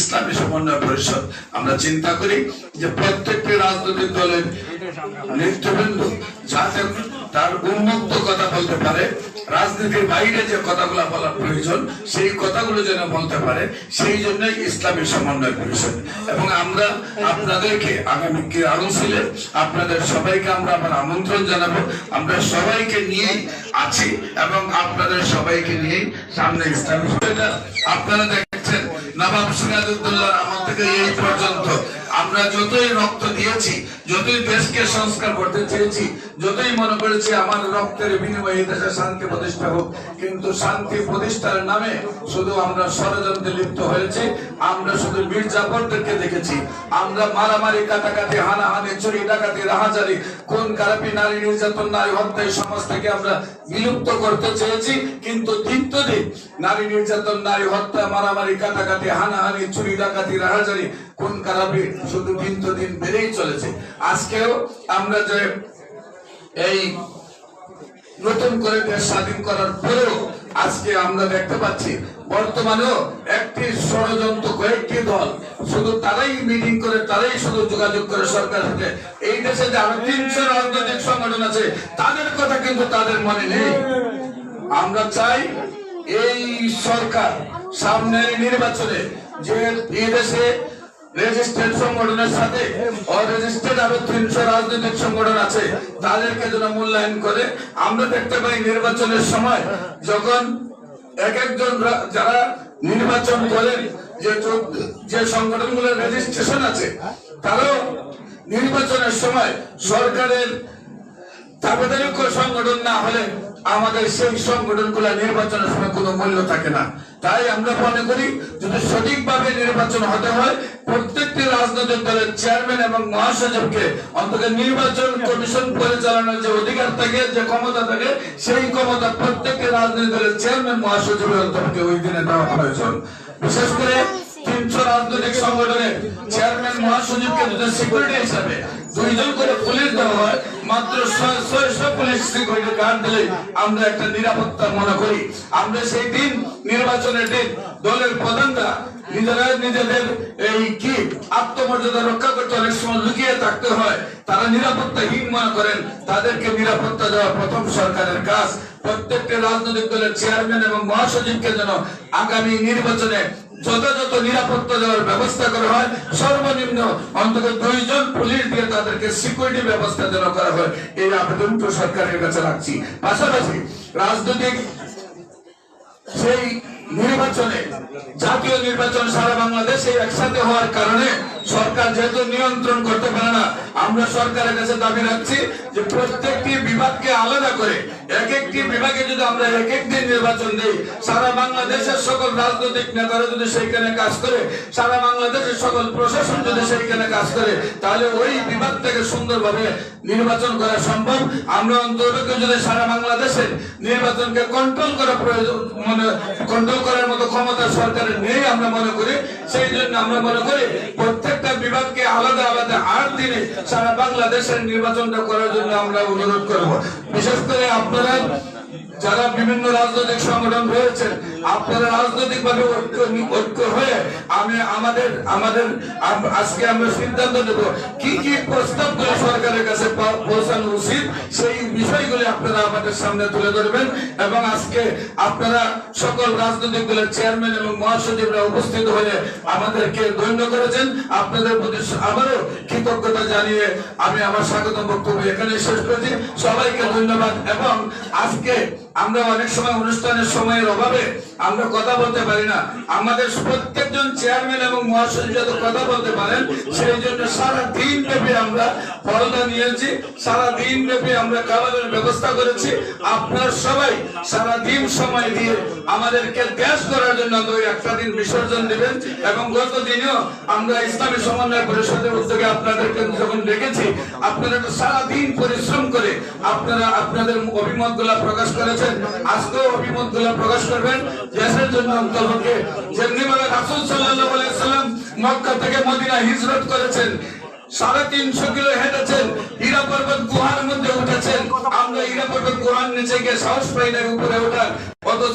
ইসলামী সমন্বয় পরিষদ। আমরা চিন্তা করি যে প্রত্যেকটি রাজনৈতিক দলের নেতৃবৃন্দ যাতে তার উন্মুক্ত কথা বলতে পারে, রাজনীতির বাইরে যে কথাগুলো বলার প্রয়োজন, সেই কথাগুলো যেন বলতে পারে, সেই জন্যই ইসলামী সমন্বয় পরিষদ। এবং আমরা আপনাদেরকে আগামী কাউন্সিলে আপনাদের সবাইকে আমরা আবার আমন্ত্রণ জানাব। আমরা সবাইকে নিয়েই আছি এবং আপনাদের সবাইকে নিয়েই সামনে ইসলামী আপনারা নবাব সিরাজউদ্দৌলার আমল থেকে এই পর্যন্ত। আমরা যতই রক্ত দিয়েছি, যতই দেশকে সংস্কার করতে চেয়েছি, যতই মনে করেছি আমার রক্তের বিনিময়ে দেশে শান্তি প্রতিষ্ঠা হোক, কিন্তু শান্তি প্রতিষ্ঠার নামে শুধু আমরা ষড়যন্ত্রে লিপ্ত হয়েছি, আমরা শুধু বীর জাফরদেরকে দেখেছি। আমরা মারামারি, কাটাকাটি, হানাহানি, চুরি, ডাকাতি, রাহাজারি কোন কারাপি নারী নির্যাতন, নারী হত্যা, এই থেকে আমরা বিলুপ্ত করতে চেয়েছি, কিন্তু দিন নারী নির্যাতন, নারী হত্যা, মারামারি, কাটাকাটি, হানাহানি, চুরি, ডাকাতি, রাহাজারি কোন কারাপি শুধু দিন তো দিন বেড়েই চলেছে। আজকেও আমরা যে এই নতুন করে দেশ স্বাধীন করার পরেও আজকে আমরা দেখতে পাচ্ছি, বর্তমানেও একটি ষড়যন্ত্র কয়েকটি দল, শুধু তারাই মিটিং করে, তারাই শুধু যোগাযোগ করে সরকার সাথে এই দেশে যে আরও তিনশো রাজনৈতিক সংগঠন আছে, তাদের কথা কিন্তু তাদের মনে নেই। আমরা চাই এই সরকার সামনের নির্বাচনে যে এই দেশে রেজিস্ট্রেড সংগঠনের সাথে অরেজিস্ট্রেড আরও তিনশো রাজনৈতিক সংগঠন আছে। তাদেরকে যেন মূল্যায়ন করে। আমরা দেখতে পাই নির্বাচনের সময় যখন এক একজন যারা নির্বাচন করেন যে যে সংগঠনগুলোর রেজিস্ট্রেশন আছে তারাও নির্বাচনের সময় সরকারের সাংবিধানিক সংগঠন না হলে আমাদের সেই সংগঠনগুলো নির্বাচনের সময় কোনো মূল্য থাকে না। তাই আমরা মনে করি, যদি সঠিকভাবে নির্বাচন হতে হয়, প্রত্যেকটি রাজনৈতিক দলের চেয়ারম্যান এবং মহাসচিবকে অন্তত নির্বাচন কমিশন পরিচালনার যে অধিকার থাকে, যে ক্ষমতা থাকে, সেই ক্ষমতা প্রত্যেকটি রাজনৈতিক দলের চেয়ারম্যান, মহাসচিবের অন্তর্কে ওই দিনে দেওয়া প্রয়োজন। বিশেষ করে তিনশো রাজনৈতিক সংগঠনের চেয়ারম্যান, মহাসচিবকে যদি সিকিউরিটি হিসাবে দুইজন করে পুলিশ দেওয়া হয়। মাত্র আমরা একটা নিরাপত্তা মনে করি। আমরা সেই দিন, নির্বাচনের দিন, দলের প্রধানরা নিজেরা নিজেদের এই কি আত্মমর্যাদা রক্ষা করতে অনেক সময় লুকিয়ে থাকতে হয়। তারা নিরাপত্তাহীন মনে করেন। তাদেরকে নিরাপত্তা দেওয়া প্রথম সরকারের কাজ। প্রত্যেকটি রাজনৈতিক দলের চেয়ারম্যান এবং মহাসচিবকে যেন আগামী নির্বাচনে যথাযথ নিরাপত্তা দেওয়ার ব্যবস্থা করা হয়, সর্বনিম্ন অন্তত দুইজন পুলিশ দিয়ে তাদেরকে সিকিউরিটি ব্যবস্থা যেন করা হয়, এই আবেদনটা সরকারের কাছে রাখছি। পাশাপাশি রাজনৈতিক সেই নির্বাচনে, জাতীয় নির্বাচন সারা বাংলাদেশে একসাথে হওয়ার কারণে সরকার যেহেতু নিয়ন্ত্রণ করতে পারে না আমরা সরকারের কাছে দাবি রাখছি যে প্রত্যেকটি বিভাগকে আলাদা করে এক একটি বিভাগে যদি আমরা এক এক নির্বাচন দিই, সারা বাংলাদেশের সকল রাজনৈতিক নেতারা যদি সেইখানে কাজ করে, সারা বাংলাদেশের সকল প্রশাসন যদি সেইখানে কাজ করে, তাহলে ওই বিভাগ থেকে সুন্দরভাবে নির্বাচন করা সম্ভব। আমরা অন্তত যদি সারা বাংলাদেশে নির্বাচনকে কন্ট্রোল করা প্রয়োজন, মনে কন্ট্রোল করার মতো ক্ষমতা সরকারের নেই আমরা মনে করি। সেই জন্য আমরা মনে করি প্রত্যেকটা বিভাগকে আলাদা আলাদা আট সারা বাংলাদেশের নির্বাচনটা করার জন্য আমরা অনুরোধ করব। বিশেষ করে আপনারা যারা বিভিন্ন রাজনৈতিক সংগঠন রয়েছেন আপনারা রাজনৈতিক ভাবে ঐক্য হয়ে আমি আমাদের আমাদের আজকে আমরা সিদ্ধান্ত নেব কি কি প্রস্তাব করে সরকারের কাছে পৌঁছানো উচিত, সেই বিষয়গুলি আপনারা আমাদের সামনে তুলে ধরবেন এবং আজকে আপনারা সকল রাজনৈতিক দলের চেয়ারম্যান এবং মহাসচিবরা উপস্থিত হয়ে আমাদেরকে গণ্য করেছেন। আপনাদের প্রতি আবারও কৃতজ্ঞতা জানিয়ে আমি আমার স্বাগত বক্তব্য এখানে শেষ করেছি। সবাইকে ধন্যবাদ এবং আজকে আমরা অনেক সময় অনুষ্ঠানের সময়ের অভাবে আমরা কথা বলতে পারি না। আমাদের প্রত্যেকজন চেয়ারম্যান এবং মহাসচিব যাতে কথা বলতে পারেন, সেই জন্য সারা দিন ব্যাপী আমরা পরদা নিয়েছি, সারা দিন ব্যাপী আমরা খাবারের ব্যবস্থা করেছি। আপনারা সবাই সারা দিন সময় দিয়ে আমাদেরকে দেশ করার জন্য ওই একটা দিন বিসর্জন দিবেন এবং গত দিনেও আমরা ইসলামী সমন্বয় পরিষদের উদ্যোগে আপনাদেরকে যখন ডেকেছি, আপনারা সারা দিন পরিশ্রম করে আপনারা, আপনাদের অভিমতগুলা প্রকাশ করেছেন। আজকেও অভিমতগুলা প্রকাশ করবেন। দেশের জন্য অন্তর্ভুক্ত যেমনি ভাবে রাসুল সাল্লাম মক্কা থেকে মদিনা হিজরত করেছেন, সাড়ে তিনশো কিলো হেঁটেছেন হীরা পর্বত গুহার মধ্যে উঠেছেন। আমরা হীরা পর্বত গুহার নিচে গিয়ে সাহস পাই না উপরে ওঠার। অথচ